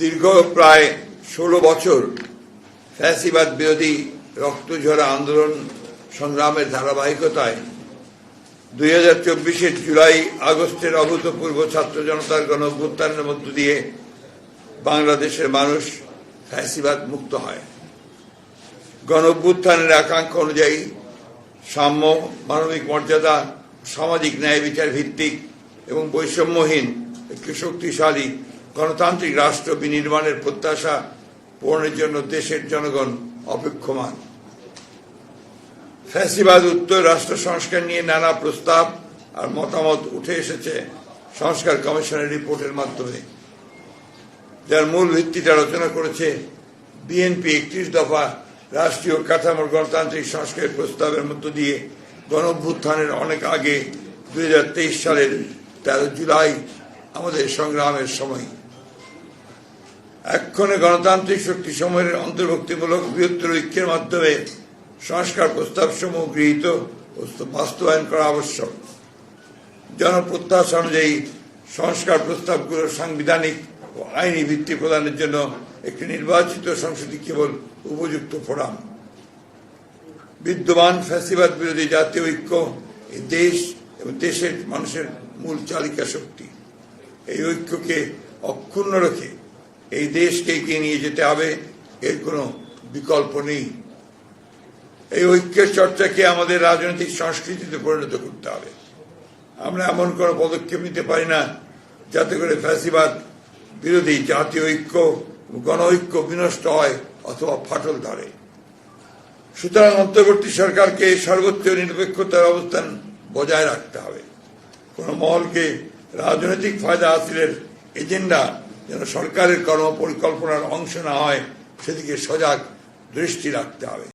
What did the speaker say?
দীর্ঘ প্রায় ষোলো বছর ফ্যাসিবাদ বিরোধী রক্তঝরা আন্দোলন সংগ্রামের ধারাবাহিকতায় দুই হাজার চব্বিশের জুলাই আগস্টের অভূতপূর্ব ছাত্র জনতার গণ অভ্যুত্থানের মধ্য দিয়ে বাংলাদেশের মানুষ ফ্যাসিবাদ মুক্ত হয়। গণ অভ্যুত্থানের আকাঙ্ক্ষা অনুযায়ী সাম্য, মানবিক মর্যাদা, সামাজিক ন্যায় বিচার ভিত্তিক এবং বৈষম্যহীন একটি শক্তিশালী গণতান্ত্রিক রাষ্ট্র বিনির্মাণের প্রত্যাশা পূরণের জন্য দেশের জনগণ অপেক্ষমান। ফ্যাসিবাদ উত্তর রাষ্ট্র সংস্কার নিয়ে নানা প্রস্তাব আর মতামত উঠে এসেছে সংস্কার কমিশনের রিপোর্টের মাধ্যমে। যার মূল ভিত্তিটা রচনা করেছে বিএনপি একত্রিশ দফা রাষ্ট্রীয় কাঠামোর গণতান্ত্রিক সংস্কারের প্রস্তাবের মধ্য দিয়ে গণভ্যুত্থানের অনেক আগে দুই হাজার তেইশ সালের তেরো জুলাই আমাদের সংগ্রামের সময়। এক্ষণে গণতান্ত্রিক শক্তি সময়ের অন্তর্ভুক্তিমূলক বৃহত্তর ঐক্যের মাধ্যমে সংস্কার প্রস্তাব সমূহ গৃহীত বাস্তবায়ন করা আবশ্যক। জনপ্রত্যাশা অনুযায়ী সংস্কার প্রস্তাবগুলো সাংবিধানিক ও আইনি ভিত্তি প্রদানের জন্য একটি নির্বাচিত সংসদই কেবল উপযুক্ত ফোরাম। বিদ্যমান ফ্যাসিবাদ বিরোধী জাতীয় ঐক্য দেশ এবং দেশের মানুষের মূল চালিকা শক্তি। এই ঐক্যকে অক্ষুণ্ণ রেখে এই দেশকে এগিয়ে নিয়ে যেতে হবে, এর কোনো বিকল্প নেই। এই ঐক্যের চর্চাকে আমাদের রাজনৈতিক সংস্কৃতিতে পরিণত করতে হবে। আমরা এমন কোনো পদক্ষেপ নিতে পারি না, যাতে করে ফ্যাসিবাদ বিরোধী জাতীয় ঐক্য গণ ঐক্য বিনষ্ট হয় অথবা ফাটল ধরে। সুতরাং অন্তর্বর্তী সরকারকে সর্বোচ্চ নিরপেক্ষতার অবস্থান বজায় রাখতে হবে। কোন মহলকে রাজনৈতিক ফায়দা হাসিলের এজেন্ডা যেন সরকারের কর্ম পরিকল্পনার অংশ না হয় সেদিকে সজাগ দৃষ্টি রাখতে হবে।